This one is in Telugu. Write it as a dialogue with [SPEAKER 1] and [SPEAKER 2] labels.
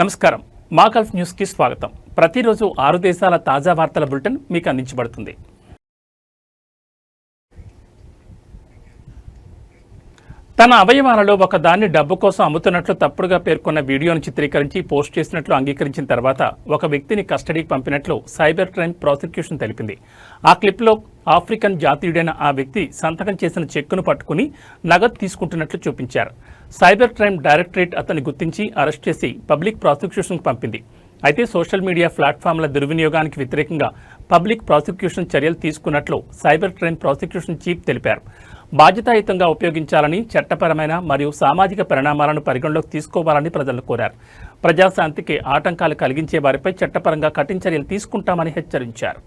[SPEAKER 1] నమస్కారం. మా గల్ఫ్ న్యూస్కి స్వాగతం. ప్రతిరోజు ఆరు దేశాల తాజా వార్తల బులెటిన్ మీకు అందించబడుతుంది. తన అవయవాలలో ఒక దాన్ని డబ్బు కోసం అమ్ముతున్నట్లు తప్పుడుగా పేర్కొన్న వీడియోను చిత్రీకరించి పోస్ట్ చేసినట్లు అంగీకరించిన తర్వాత ఒక వ్యక్తిని కస్టడీకి పంపినట్లు సైబర్ క్రైమ్ ప్రాసిక్యూషన్ తెలిపింది. ఆ క్లిప్లో ఆఫ్రికన్ జాతీయుడైన ఆ వ్యక్తి సంతకం చేసిన చెక్కును పట్టుకుని నగదు తీసుకుంటున్నట్లు చూపించారు. సైబర్ క్రైమ్ డైరెక్టరేట్ అతన్ని గుర్తించి అరెస్ట్ చేసి పబ్లిక్ ప్రాసిక్యూషన్కు పంపింది. అయితే సోషల్ మీడియా ప్లాట్ఫామ్ల దుర్వినియోగానికి వ్యతిరేకంగా పబ్లిక్ ప్రాసిక్యూషన్ చర్యలు తీసుకున్నట్లు సైబర్ క్రైమ్ ప్రాసిక్యూషన్ చీఫ్ తెలిపారు. బాధ్యతాయుతంగా ఉపయోగించాలని చట్టపరమైన మరియు సామాజిక పరిణామాలను పరిగణలోకి తీసుకోవాలని ప్రజలను కోరారు. ప్రజాశాంతికి ఆటంకాలు కలిగించే వారిపై చట్టపరంగా కఠిన చర్యలు తీసుకుంటామని హెచ్చరించారు.